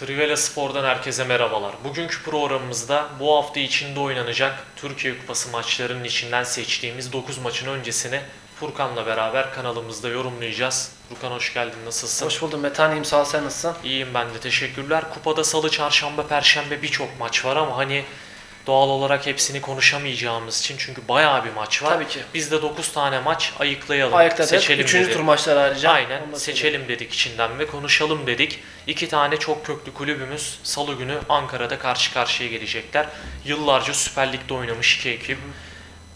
Trivela Spor'dan herkese merhabalar. Bugünkü programımızda bu hafta içinde oynanacak Türkiye Kupası maçlarının içinden seçtiğimiz 9 maçın öncesini Furkan'la beraber kanalımızda yorumlayacağız. Furkan hoş geldin, nasılsın? Hoş buldum Metaneyim sağ ol sen nasılsın? İyiyim ben de, teşekkürler. Kupada salı, çarşamba, perşembe birçok maç var ama hani doğal olarak hepsini konuşamayacağımız için çünkü bayağı bir maç var. Tabii ki. Biz de 9 tane maç ayıklayalım, Ayıkladık. seçelim Üçüncü dedik. tur maçları ayrıca. Aynen Onu da seçelim dedik içinden ve konuşalım dedik. İki tane çok köklü kulübümüz salı günü Ankara'da karşı karşıya gelecekler. Yıllarca Süper Lig'de oynamış iki ekip.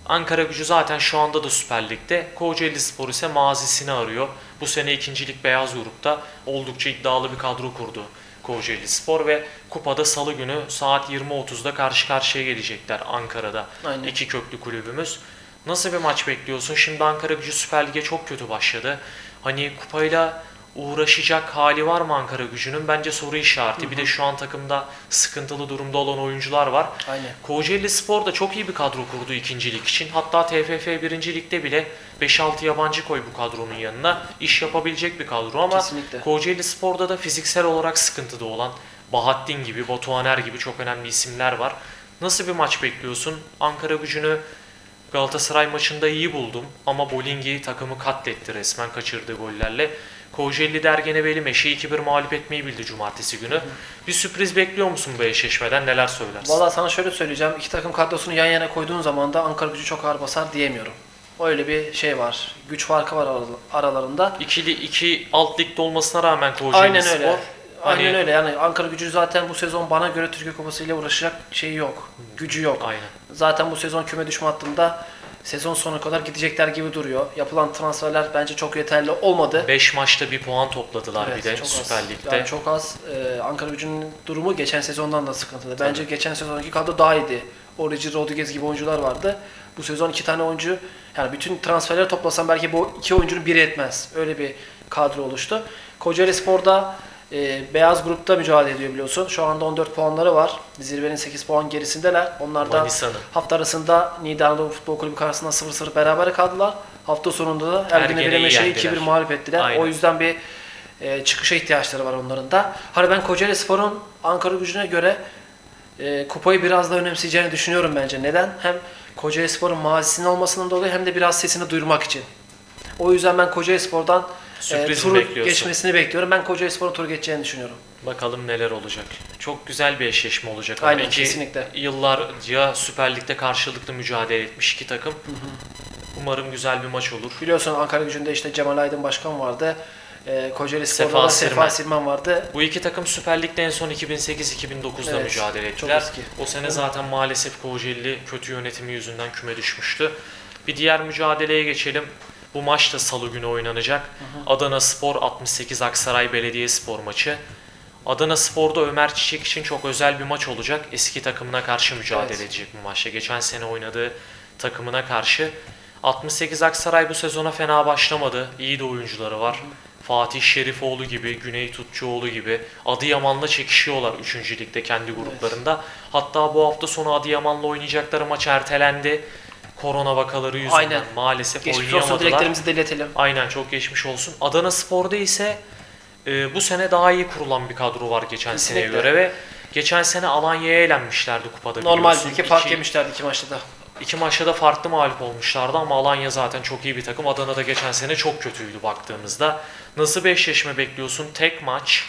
Ankara gücü zaten şu anda da Süper Lig'de. Kocaeli Spor ise mazisini arıyor. Bu sene ikincilik beyaz grupta oldukça iddialı bir kadro kurdu Kocaeli Spor ve kupada salı günü saat 20.30'da karşı karşıya gelecekler Ankara'da. Aynen. İki köklü kulübümüz. Nasıl bir maç bekliyorsun? Şimdi Ankara gücü Süper Lig'e çok kötü başladı. Hani kupayla uğraşacak hali var mı Ankara gücünün? Bence soru işareti. Bir de şu an takımda sıkıntılı durumda olan oyuncular var. Aynen. Kocaeli Spor da çok iyi bir kadro kurdu ikincilik için. Hatta TFF 1. Lig'de bile 5-6 yabancı koy bu kadronun yanına. iş yapabilecek bir kadro ama Kesinlikle. Kocaeli Spor'da da fiziksel olarak sıkıntıda olan Bahattin gibi, Batuhaner gibi çok önemli isimler var. Nasıl bir maç bekliyorsun? Ankara gücünü Galatasaray maçında iyi buldum ama Bolingi takımı katletti resmen kaçırdığı gollerle. Kocaeli Dergenebeli Meşe 2-1 mağlup etmeyi bildi cumartesi günü. Bir sürpriz bekliyor musun bu eşleşmeden? Neler söylersin? Valla sana şöyle söyleyeceğim. İki takım kadrosunu yan yana koyduğun zaman da Ankara gücü çok ağır basar diyemiyorum. Öyle bir şey var. Güç farkı var aral- aralarında. İkili iki alt ligde olmasına rağmen Kocaeli Aynen Spor öyle. hani Aynen öyle. Yani Ankara gücü zaten bu sezon bana göre Türkiye Kupası ile uğraşacak şeyi yok. Gücü yok. aynen. Zaten bu sezon küme düşme hattında sezon sonuna kadar gidecekler gibi duruyor. Yapılan transferler bence çok yeterli olmadı. 5 maçta bir puan topladılar Evet, bir de çok az. Süper Lig'de. Yani çok az. Ee, Ankara gücünün durumu geçen sezondan da sıkıntılı. Bence geçen sezonki kadro daha iyiydi. Orici Rodriguez gibi oyuncular vardı. Bu sezon iki tane oyuncu, yani bütün transferleri toplasam belki bu iki oyuncunun biri etmez. Öyle bir kadro oluştu. Kocaeli Spor'da e, beyaz grupta mücadele ediyor biliyorsun. Şu anda 14 puanları var. Zirvenin 8 puan gerisindeler. Onlar da Manisa'nın. hafta arasında Niğde Anadolu Futbol Kulübü karşısında 0-0 beraber kaldılar. Hafta sonunda da Ergin Ergene'yi Bilemeşe'yi yendiler. 2-1 mağlup ettiler. Aynen. O yüzden bir e, çıkışa ihtiyaçları var onların da. Hani ben Kocaeli Spor'un Ankara gücüne göre e, kupayı biraz da önemseyeceğini düşünüyorum bence. Neden? Hem Kocaeli Spor'un mazisinin olmasından dolayı hem de biraz sesini duyurmak için. O yüzden ben Kocaeli Spor'dan Sürpriz mi turu bekliyorsun? geçmesini bekliyorum. Ben Kocaeli Spor'un turu geçeceğini düşünüyorum. Bakalım neler olacak. Çok güzel bir eşleşme olacak. ama Aynen, iki kesinlikle. Yıllarca Süper Lig'de karşılıklı mücadele etmiş iki takım. Umarım güzel bir maç olur. Biliyorsun Ankara gücünde işte Cemal Aydın Başkan vardı. E, Kocaeli Sefa Spor'da da Sirmen. Sefa Sirmen vardı. Bu iki takım Süper Lig'de en son 2008-2009'da Evet, mücadele çok ettiler. eski. O sene zaten maalesef Kocaeli kötü yönetimi yüzünden küme düşmüştü. Bir diğer mücadeleye geçelim. Bu maç da salı günü oynanacak. Adana Spor 68 Aksaray Belediyespor maçı. Adana Spor'da Ömer Çiçek için çok özel bir maç olacak. Eski takımına karşı mücadele Evet. edecek bu maçta. Geçen sene oynadığı takımına karşı. 68 Aksaray bu sezona fena başlamadı. İyi de oyuncuları var. Fatih Şerifoğlu gibi, Güney Tutçuoğlu gibi Adıyaman'la çekişiyorlar 3. ligde kendi gruplarında. Hatta bu hafta sonu Adıyaman'la oynayacakları maç ertelendi. Korona vakaları yüzünden Aynen. maalesef Geçmiş olsun oynayamadılar. dileklerimizi de iletelim. Aynen çok geçmiş olsun. Adana Spor'da ise e, bu sene daha iyi kurulan bir kadro var geçen seneye Kesinlikle. göre ve geçen sene Alanya'ya elenmişlerdi kupada Normal iki fark yemişlerdi iki maçta da. İki maçta da farklı mağlup olmuşlardı ama Alanya zaten çok iyi bir takım. Adana'da geçen sene çok kötüydü baktığımızda. Nasıl bir eşleşme bekliyorsun? Tek maç.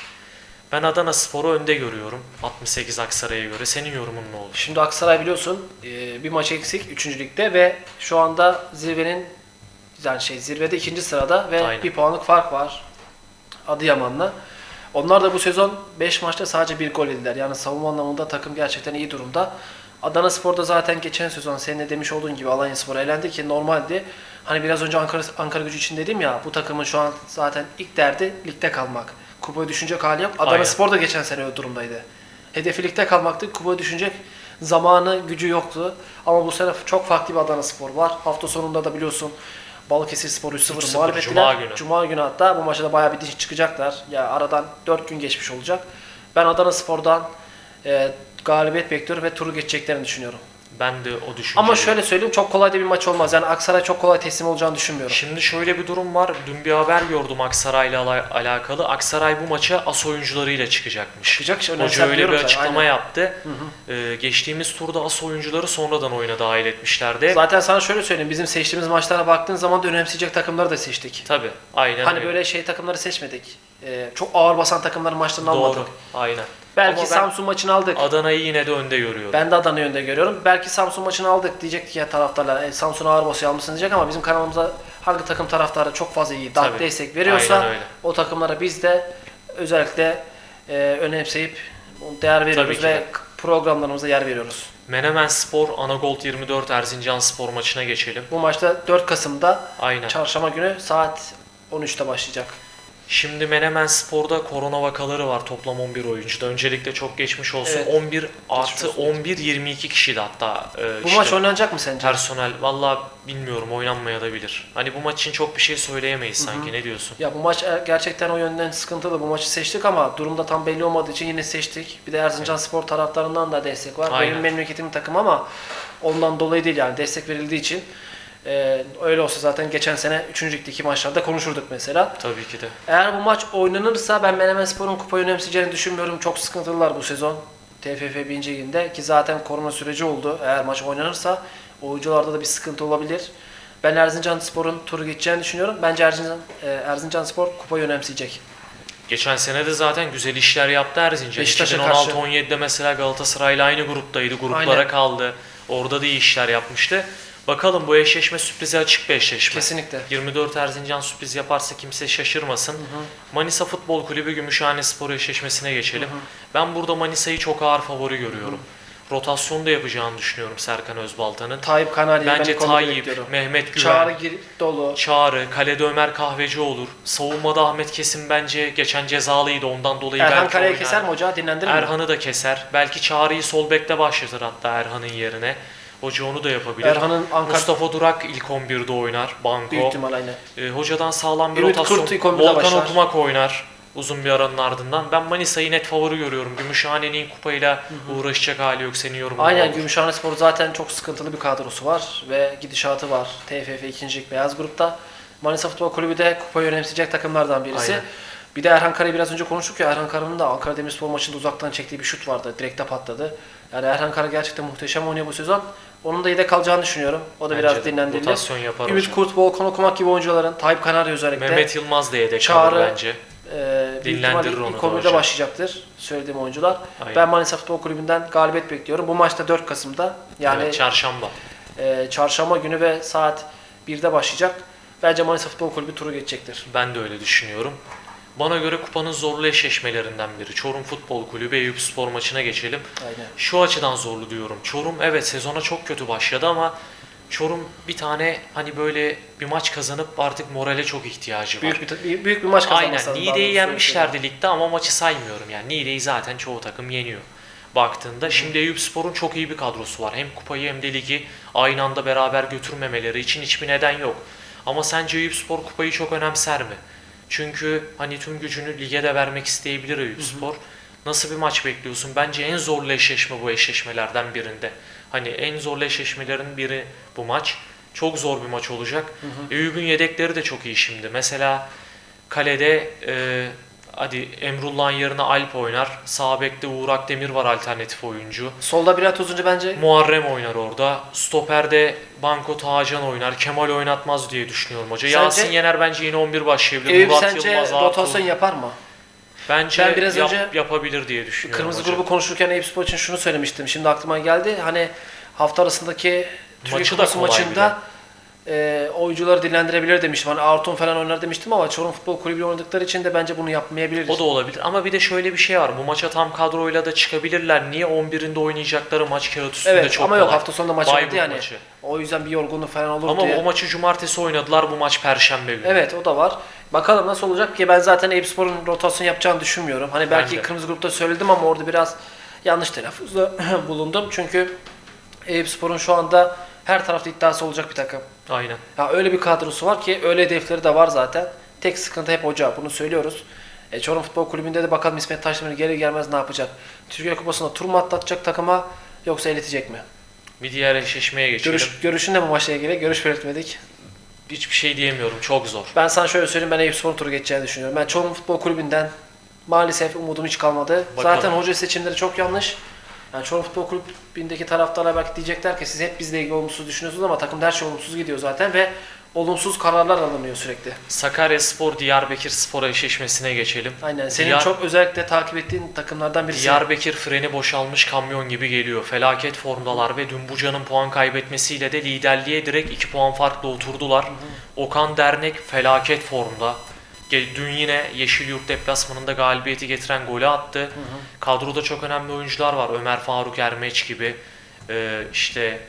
Ben Adana Spor'u önde görüyorum. 68 Aksaray'a göre. Senin yorumun ne olur? Şimdi Aksaray biliyorsun e, bir maç eksik 3. ligde ve şu anda zirvenin yani şey zirvede ikinci sırada ve Aynen. bir puanlık fark var Adıyaman'la. Onlar da bu sezon 5 maçta sadece bir gol yediler. Yani savunma anlamında takım gerçekten iyi durumda. Adana Spor'da zaten geçen sezon senin de demiş olduğun gibi Alanya Spor'a elendi ki normaldi. Hani biraz önce Ankara, Ankara gücü için dedim ya bu takımın şu an zaten ilk derdi ligde kalmak. Kupaya düşünecek hali yok. Adana Aynen. Spor da geçen sene o durumdaydı. Hedefi ligde kalmaktı. Kupaya düşünecek zamanı, gücü yoktu. Ama bu sene çok farklı bir Adana Spor var. Hafta sonunda da biliyorsun Balıkesir Spor 3-0 3-0 mağlup Cuma ettiler. günü. Cuma günü hatta bu maçta da bayağı bir diş çıkacaklar. Ya aradan 4 gün geçmiş olacak. Ben Adana Spor'dan e, galibiyet bekliyorum ve turu geçeceklerini düşünüyorum. Ben de o düşüncedeyim. Ama şöyle söyleyeyim çok kolay da bir maç olmaz. Yani Aksaray çok kolay teslim olacağını düşünmüyorum. Şimdi şöyle bir durum var. Dün bir haber gördüm Aksaray'la ala- alakalı. Aksaray bu maça as oyuncularıyla çıkacakmış. Çıkacak, işte Hoca öyle bir önemsemiyorum zaten, açıklama aynen. yaptı. Ee, geçtiğimiz turda as oyuncuları sonradan oyuna dahil etmişlerdi. Zaten sana şöyle söyleyeyim. Bizim seçtiğimiz maçlara baktığın zaman da önemseyecek takımları da seçtik. Tabii. Aynen Hani öyle. böyle şey takımları seçmedik. Ee, çok ağır basan takımların maçlarını almadık. Doğru. Aynen. Belki Ama ben Samsun maçını aldık. Adana'yı yine de önde görüyorum. Ben de Adana'yı önde görüyorum. Belki Samsun maçını aldık diyecek ki ya taraftarlar e, Samsun ağır basıyor almışsın diyecek ama bizim kanalımıza hangi takım taraftarı çok fazla iyi Tabii. destek veriyorsa o takımlara biz de özellikle e, önemseyip değer veriyoruz ve de. programlarımıza yer veriyoruz. Menemen Spor, Anagold 24 Erzincan Spor maçına geçelim. Bu maçta 4 Kasım'da Aynen. çarşamba günü saat 13'te başlayacak. Şimdi Menemen Spor'da korona vakaları var toplam 11 oyuncuda. Öncelikle çok geçmiş olsun. Evet. 11 artı olsun. 11 22 kişiydi hatta. e, Bu işte maç oynanacak mı sence? personel. Valla bilmiyorum oynanmaya da bilir. Hani bu maç için çok bir şey söyleyemeyiz sanki. Ne diyorsun? Ya bu maç e, gerçekten o yönden sıkıntılı. Bu maçı seçtik ama durumda tam belli olmadığı için yine seçtik. Bir de Erzincan Spor taraftarından da destek var. Aynen. Benim memleketimin takımı ama ondan dolayı değil yani destek verildiği için. E, öyle olsa zaten geçen sene 3. ligdeki maçlarda konuşurduk mesela. Tabii ki de. Eğer bu maç oynanırsa ben Menemen Spor'un kupayı önemseyeceğini düşünmüyorum. Çok sıkıntılılar bu sezon. TFF 1. liginde ki zaten korona süreci oldu. Eğer maç oynanırsa oyuncularda da bir sıkıntı olabilir. Ben Erzincan Spor'un turu geçeceğini düşünüyorum. Bence Erzincan, e, Erzincan Spor kupayı önemseyecek. Geçen sene de zaten güzel işler yaptı Erzincan. Beşiktaş'a 2016-17'de mesela Galatasaray'la aynı gruptaydı. Gruplara Aynen. kaldı. Orada da iyi işler yapmıştı. Bakalım bu eşleşme sürprize açık bir eşleşme. Kesinlikle. 24 Erzincan sürpriz yaparsa kimse şaşırmasın. Manisa Futbol Kulübü Gümüşhane Spor eşleşmesine geçelim. Ben burada Manisa'yı çok ağır favori görüyorum. Rotasyon da yapacağını düşünüyorum Serkan Özbaltan'ın. Tayyip Kanarya ben Bence onda Tayyip. Mehmet Güven, Çağrı Çağrı, gir dolu. Kalede Ömer Kahveci olur. Savunmada Ahmet Kesim bence geçen cezalıydı ondan dolayı Erhan belki oynar. keser mi hoca? Dinlendirir mi? Erhan'ı da keser. Belki Çağrı'yı sol bekte başlatır hatta Erhan'ın yerine. Hoca onu da yapabilir. Erhan'ın Ankara Mustafa Durak ilk 11'de oynar. Banko. büyük ihtimal aynı. E, hocadan sağlam bir Ümit rotasyon. Kurt ilk 11'de Volkan başlar. Okumak oynar uzun bir aranın ardından. Ben Manisa'yı net favori görüyorum. Gümüşhane'nin kupayla uğraşacak hali yok. Senin yorumun Aynen olur. Gümüşhane Spor zaten çok sıkıntılı bir kadrosu var ve gidişatı var. TFF 2. Lig Beyaz Grup'ta. Manisa Futbol Kulübü de kupayı önemseyecek takımlardan birisi. Aynen. Bir de Erhan Kara'yı biraz önce konuştuk ya Erhan Kara'nın da Ankara Demirspor maçında uzaktan çektiği bir şut vardı. Direkte patladı. Yani Erhan Kara gerçekten muhteşem oynuyor bu sezon. Onun da yedek kalacağını düşünüyorum. O da Bence biraz de. dinlendirilir. Rotasyon yapar Ümit hocam. Kurt, Volkan Okumak gibi oyuncuların, Tayyip Kanarya özellikle. Mehmet Yılmaz da yedek Çağrı, kalır bence. Büyük Dinlendirir onu da 11'de hocam. başlayacaktır söylediğim oyuncular. Aynen. Ben Manisa Futbol Kulübü'nden galibiyet bekliyorum. Bu maçta 4 Kasım'da yani evet, çarşamba. e, çarşamba günü ve saat 1'de başlayacak. Bence Manisa Futbol Kulübü turu geçecektir. Ben de öyle düşünüyorum. Bana göre kupanın zorlu eşleşmelerinden biri. Çorum Futbol Kulübü Eyüp Spor maçına geçelim. Aynen. Şu açıdan zorlu diyorum. Çorum evet sezona çok kötü başladı ama Çorum bir tane hani böyle bir maç kazanıp artık morale çok ihtiyacı var. Büyük bir, büyük, bir maç kazanması Aynen. Niğde'yi yenmişlerdi ligde ama maçı saymıyorum yani. Niğde'yi zaten çoğu takım yeniyor baktığında. Şimdi Eyüp Spor'un çok iyi bir kadrosu var. Hem kupayı hem de ligi aynı anda beraber götürmemeleri için hiçbir neden yok. Ama sence Eyüp Spor kupayı çok önemser mi? Çünkü hani tüm gücünü lige de vermek isteyebilir Eyüp Spor. Nasıl bir maç bekliyorsun? Bence en zorlu eşleşme bu eşleşmelerden birinde. Hani en zorlu eşleşmelerin biri bu maç. Çok zor bir maç olacak. Eyüp'ün yedekleri de çok iyi şimdi. Mesela kalede e, hadi Emrullah'ın yerine Alp oynar. Sağ bekte Uğur Akdemir var alternatif oyuncu. Solda Bülent Uzuncu bence Muharrem oynar orada. Stoper'de Banko Tağcan oynar. Kemal oynatmaz diye düşünüyorum hoca. Sence- Yasin Yener bence yine 11 başlayabilir. Eyüp Murat sence Yılmaz, rotasyon yapar mı? Bence Ben biraz yap- önce yapabilir diye düşünüyorum Kırmızı hoca. grubu konuşurken Eyüp Spor için şunu söylemiştim. Şimdi aklıma geldi. Hani hafta arasındaki Türkiye Kupası maçında e, oyuncuları dinlendirebilir demiştim. Hani Artun falan oynar demiştim ama Çorum Futbol Kulübü oynadıkları için de bence bunu yapmayabilir. O da olabilir ama bir de şöyle bir şey var. Bu maça tam kadroyla da çıkabilirler. Niye 11'inde oynayacakları maç kağıt üstünde Evet çok ama yok kolay. hafta sonunda maç Bayburt oldu yani. maçı. O yüzden bir yorgunluk falan olur Ama diye. o maçı cumartesi oynadılar. Bu maç perşembe günü. Evet o da var. Bakalım nasıl olacak ki ben zaten Eyüp Spor'un rotasyon yapacağını düşünmüyorum. Hani belki Ben de. kırmızı grupta söyledim ama orada biraz yanlış telaffuzda bulundum. Çünkü Eyüp Spor'un şu anda her tarafta iddiası olacak bir takım. Aynen. Ya öyle bir kadrosu var ki öyle hedefleri de var zaten. Tek sıkıntı hep hoca. Bunu söylüyoruz. E, Çorum Futbol Kulübü'nde de bakalım İsmet Taşdemir gelir gelmez ne yapacak? Türkiye Kupası'nda tur mu atlatacak takıma yoksa eletecek mi? Bir diğer eşleşmeye geçelim. Görüş, görüşün ne bu maçla ilgili? Görüş belirtmedik. Hiçbir şey diyemiyorum. Çok zor. Ben sana şöyle söyleyeyim ben Eyüp turu geçeceğini düşünüyorum. Ben Çorum Futbol Kulübü'nden maalesef umudum hiç kalmadı. Bakalım. Zaten hoca seçimleri çok yanlış. Yani Çorum Futbol Kulübü'ndeki taraftarlar belki diyecekler ki siz hep bizle ilgili olumsuz düşünüyorsunuz ama takımda her şey olumsuz gidiyor zaten ve olumsuz kararlar alınıyor sürekli. Sakaryaspor Diyarbakır Spor eşleşmesine geçelim. Aynen. Senin Diyar- çok özellikle takip ettiğin takımlardan birisi. Diyarbakır freni boşalmış kamyon gibi geliyor. Felaket formdalar ve dün Buca'nın puan kaybetmesiyle de liderliğe direkt 2 puan farkla oturdular. Okan Dernek felaket formda. Dün yine Yeşilyurt deplasmanında galibiyeti getiren golü attı. Kadroda çok önemli oyuncular var. Ömer Faruk Ermeç gibi, e, işte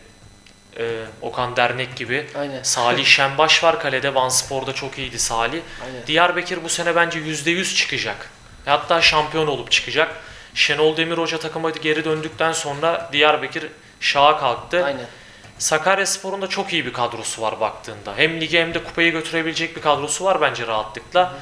e, Okan Dernek gibi. Aynen. Salih Şenbaş var kalede. Van Spor'da çok iyiydi Salih. Aynen. Diyarbakır bu sene bence %100 çıkacak. Hatta şampiyon olup çıkacak. Şenol Demir Hoca takıma geri döndükten sonra Diyarbakır şaha kalktı. Aynen. Sakaryaspor'un da çok iyi bir kadrosu var baktığında. Hem lige hem de kupayı götürebilecek bir kadrosu var bence rahatlıkla.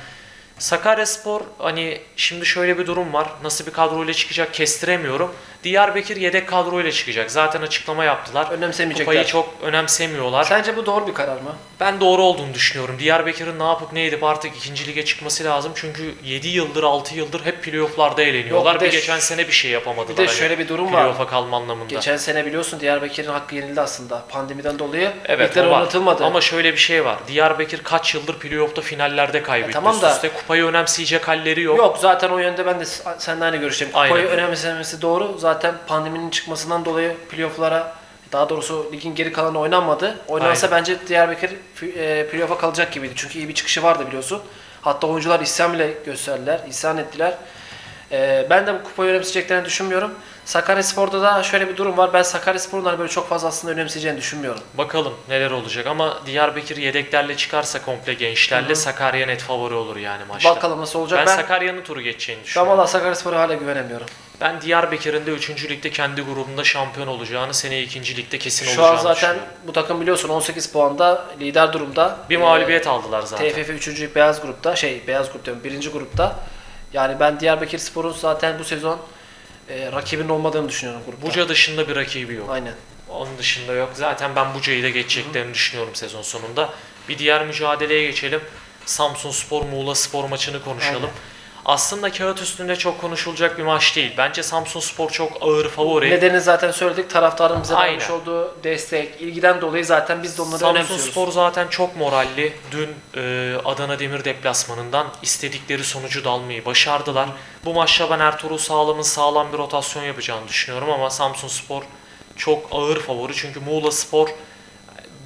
Sakaryaspor hani şimdi şöyle bir durum var. Nasıl bir kadroyla çıkacak kestiremiyorum. Diyarbakır yedek kadroyla çıkacak. Zaten açıklama yaptılar. Önemsemeyecekler. Kupayı çok önemsemiyorlar. Sence bu doğru bir karar mı? Ben doğru olduğunu düşünüyorum. Diyarbakır'ın ne yapıp ne edip artık ikinci lige çıkması lazım. Çünkü 7 yıldır 6 yıldır hep playofflarda eğleniyorlar. Yok, bir geçen sene bir şey yapamadılar. Bir de hani şöyle bir durum var. Playoff'a kalma anlamında. Geçen sene biliyorsun Diyarbakır'ın hakkı yenildi aslında. Pandemiden dolayı Evet ligler oynatılmadı. Ama şöyle bir şey var. Diyarbakır kaç yıldır playoff'ta finallerde kaybetti. E tamam da- üste kupayı önemseyecek halleri yok. Yok. zaten o yönde ben de seninle aynı görüşteyim. Kupayı Aynen. önemsemesi doğru. Zaten pandeminin çıkmasından dolayı playoff'lara daha doğrusu ligin geri kalanı oynanmadı. Oynansa Aynen. bence Diyarbakır e, playoff'a kalacak gibiydi. Çünkü iyi bir çıkışı vardı biliyorsun. Hatta oyuncular isyan bile gösterdiler, isyan ettiler. E, ben de bu kupayı önemseyeceklerini düşünmüyorum. Sakaryaspor'da da şöyle bir durum var. Ben Sakaryaspor'un hani böyle çok fazla aslında önemseyeceğini düşünmüyorum. Bakalım neler olacak ama Diyarbakır yedeklerle çıkarsa komple gençlerle Sakarya net favori olur yani maçta. Bakalım nasıl olacak. Ben, Ben, Sakarya'nın turu geçeceğini ben düşünüyorum. valla Sakaryaspor'a hala güvenemiyorum. Ben Diyarbakır'ın da 3. ligde kendi grubunda şampiyon olacağını, seneye 2. ligde kesin Şu olacağını an zaten düşünüyorum. bu takım biliyorsun 18 puanda lider durumda. Bir Ee, mağlubiyet aldılar zaten. TFF 3. beyaz grupta, şey beyaz grup diyorum, birinci grupta. Yani ben Diyarbakır Spor'un zaten bu sezon e, rakibinin olmadığını düşünüyorum grupta. Buca dışında bir rakibi yok. Aynen. Onun dışında yok. Zaten ben Buca'yı da geçeceklerini düşünüyorum sezon sonunda. Bir diğer mücadeleye geçelim. Samsun Spor Muğla Spor maçını konuşalım. Aynen. Aslında kağıt üstünde çok konuşulacak bir maç değil. Bence Samsun Spor çok ağır favori. Nedenini zaten söyledik. Taraftarın bize Aynen. vermiş olduğu destek, ilgiden dolayı zaten biz de onları Samsun önemsiyoruz. Spor zaten çok moralli. Dün e, Adana Demir deplasmanından istedikleri sonucu da almayı başardılar. Bu maçta ben Ertuğrul Sağlam'ın sağlam bir rotasyon yapacağını düşünüyorum ama Samsun Spor çok ağır favori. Çünkü Muğla Spor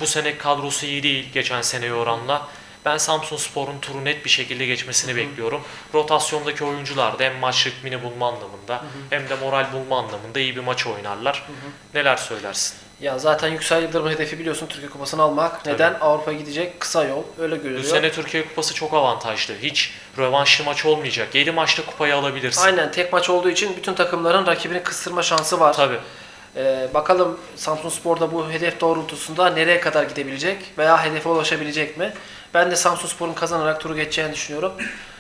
bu sene kadrosu iyi değil geçen seneye oranla. Ben Samsun Spor'un turu net bir şekilde geçmesini bekliyorum. Rotasyondaki oyuncular da hem maç ritmini bulma anlamında hem de moral bulma anlamında iyi bir maç oynarlar. Neler söylersin? Ya zaten Yüksel Yıldırım hedefi biliyorsun Türkiye Kupası'nı almak. Neden? Avrupa'ya gidecek kısa yol. Öyle Bu görülüyor. sene Türkiye Kupası çok avantajlı. Hiç rövanşlı maç olmayacak. 7 maçta kupayı alabilirsin. Aynen tek maç olduğu için bütün takımların rakibini kıstırma şansı var. Tabii. Ee, bakalım Samsun Spor'da bu hedef doğrultusunda nereye kadar gidebilecek veya hedefe ulaşabilecek mi? Ben de Samsun Spor'un kazanarak turu geçeceğini düşünüyorum.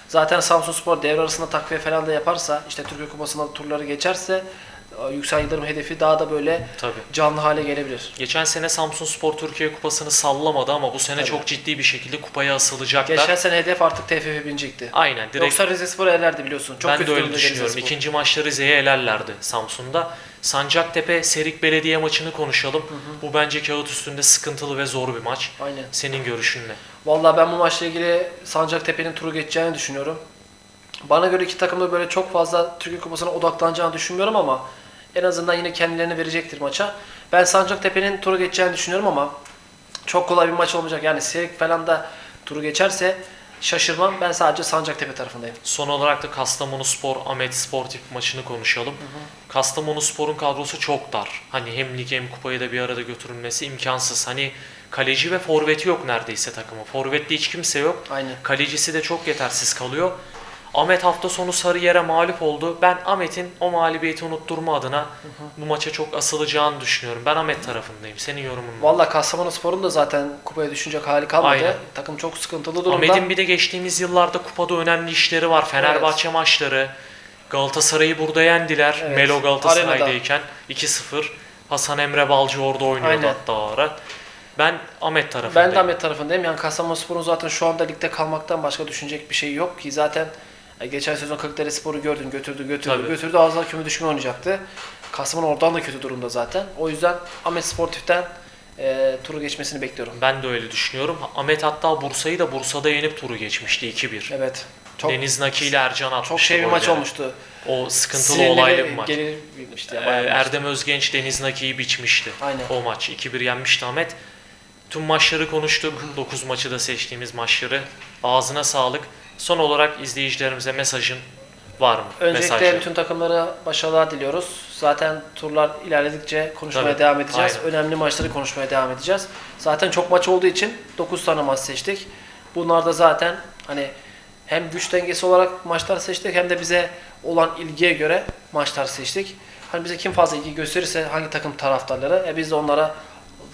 Zaten Samsun Spor devre arasında takviye falan da yaparsa, işte Türkiye Kupası'nda turları geçerse Yüksel Yıldırım hedefi daha da böyle Tabii. canlı hale gelebilir. Geçen sene Samsun Spor Türkiye Kupası'nı sallamadı ama bu sene Tabii. çok ciddi bir şekilde kupaya asılacaklar. Geçen sene hedef artık TFF birincilikti. Aynen direkt Yoksa Rize Spor'u elerdi biliyorsun. Çok ben kötü de öyle düşünüyorum. Spor. İkinci maçta Rize'ye elerlerdi Samsun'da. Sancaktepe Serik Belediye maçını konuşalım. Bu bence kağıt üstünde sıkıntılı ve zor bir maç. Aynen. Senin görüşün ne? Vallahi ben bu maçla ilgili Sancaktepe'nin turu geçeceğini düşünüyorum. Bana göre iki takım da böyle çok fazla Türkiye Kupası'na odaklanacağını düşünmüyorum ama en azından yine kendilerini verecektir maça. Ben Sancaktepe'nin turu geçeceğini düşünüyorum ama çok kolay bir maç olmayacak. Yani Serik falan da turu geçerse şaşırmam. Ben sadece Sancaktepe tarafındayım. Son olarak da Kastamonu Spor Ahmet Sportif maçını konuşalım. Kastamonu Spor'un kadrosu çok dar. Hani hem lig hem kupayı da bir arada götürülmesi imkansız. Hani kaleci ve forveti yok neredeyse takımın. Forvette hiç kimse yok. Aynen. Kalecisi de çok yetersiz kalıyor. Ahmet hafta sonu Sarıyer'e mağlup oldu. Ben Ahmet'in o mağlubiyeti unutturma adına bu maça çok asılacağını düşünüyorum. Ben Ahmet tarafındayım. Senin yorumun ne? Vallahi Kastamonu Spor'un da zaten kupaya düşünecek hali kalmadı. Aynen. Takım çok sıkıntılı durumda. Ahmet'in bir de geçtiğimiz yıllarda kupada önemli işleri var. Fenerbahçe maçları. Galatasaray'ı burada yendiler. Evet. Melo Galatasaray'dayken 2-0. Hasan Emre Balcı orada oynuyordu Aynen. hatta o ara. Ben Ahmet tarafındayım. Ben de Ahmet tarafındayım. Yani Kastamonuspor'un zaten şu anda ligde kalmaktan başka düşünecek bir şey yok ki zaten e, geçen sezon Kırklareli Spor'u gördün götürdü götürdü Tabii. götürdü az daha küme düşme oynayacaktı. Kastamonu oradan da kötü durumda zaten. O yüzden Ahmet Sportif'ten e, turu geçmesini bekliyorum. Ben de öyle düşünüyorum. Ahmet hatta Bursa'yı da Bursa'da yenip turu geçmişti 2-1. Evet. Çok Deniz Naki ile Ercan atmıştı çok şey bir maç olmuştu. O sıkıntılı Sinirleri olaylı bir maç. Gelir işte. Ee. Erdem Özgenç Deniz Naki'yi biçmişti. Aynen. O maç 2-1 yenmişti Ahmet. Tüm maçları konuştuk. 9 maçı da seçtiğimiz maçları. Ağzına sağlık. Son olarak izleyicilerimize mesajın var mı? Öncelikle Mesajları. bütün takımlara başarılar diliyoruz. Zaten turlar ilerledikçe konuşmaya Tabii, devam edeceğiz. aynen. Önemli maçları konuşmaya devam edeceğiz. Zaten çok maç olduğu için 9 tane maç seçtik. Bunlar da zaten hani hem güç dengesi olarak maçlar seçtik hem de bize olan ilgiye göre maçlar seçtik. Hani bize kim fazla ilgi gösterirse hangi takım taraftarları e biz de onlara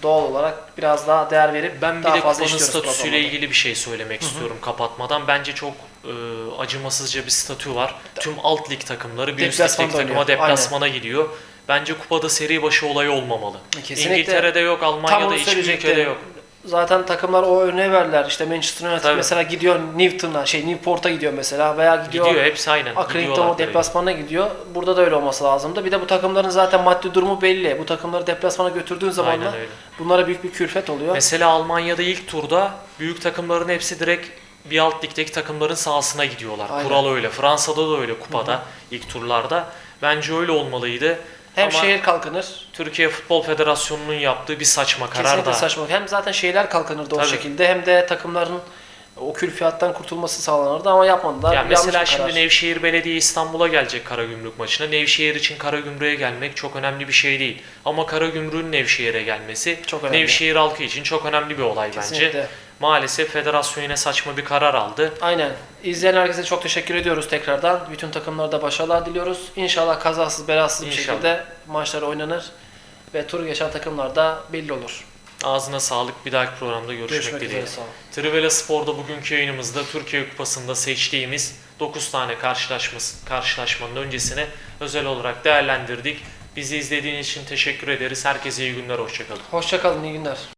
doğal olarak biraz daha değer verip Ben bir daha de fazla kupanın statüsüyle ilgili bir şey söylemek istiyorum kapatmadan. Bence çok e, acımasızca bir statü var. Tüm alt lig takımları bir üst ligdeki takıma deplasmana gidiyor. Bence kupada seri başı olayı olmamalı. Kesinlikle. İngiltere'de yok, Almanya'da hiçbir ülkede yok. Zaten takımlar o örneği verdiler. İşte Manchester United Tabii. mesela gidiyor Newton'a, şey Newport'a gidiyor mesela veya gidiyor, Gidiyor hepsi aynen. Accrington o deplasmana gidiyor. Burada da öyle olması lazımdı. Bir de bu takımların zaten maddi durumu belli. Bu takımları deplasmana götürdüğün zaman da bunlara büyük bir külfet oluyor. Mesela Almanya'da ilk turda büyük takımların hepsi direkt bir alt ligdeki takımların sahasına gidiyorlar. Aynen. Kural öyle. Fransa'da da öyle kupada ilk turlarda. Bence öyle olmalıydı. Hem Ama şehir kalkınır. Türkiye Futbol Federasyonu'nun yaptığı bir saçma karar Kesinlikle da. saçma. Hem zaten şeyler kalkınırdı o Tabii. şekilde hem de takımların o külfiyattan kurtulması sağlanırdı ama yapmadılar. Ya Yanlış mesela bir şimdi karar. Nevşehir Belediye İstanbul'a gelecek Karagümrük maçına. Nevşehir için Karagümrük'e gelmek çok önemli bir şey değil. Ama Karagümrük'ün Nevşehir'e gelmesi Çok önemli. Nevşehir halkı için çok önemli bir olay bence. Kesinlikle. Maalesef federasyon yine saçma bir karar aldı. Aynen. İzleyen herkese çok teşekkür ediyoruz tekrardan. Bütün takımlara da başarılar diliyoruz. İnşallah kazasız belasız bir İnşallah. şekilde maçlar oynanır ve turu geçen takımlar da belli olur. Ağzına sağlık. Bir dahaki programda görüşmek, Görüşmek dileğiyle. Trivela Spor'da bugünkü yayınımızda Türkiye Kupası'nda seçtiğimiz 9 tane karşılaşması, karşılaşmanın öncesine özel olarak değerlendirdik. Bizi izlediğiniz için teşekkür ederiz. Herkese iyi günler, hoşçakalın. Hoşçakalın, iyi günler.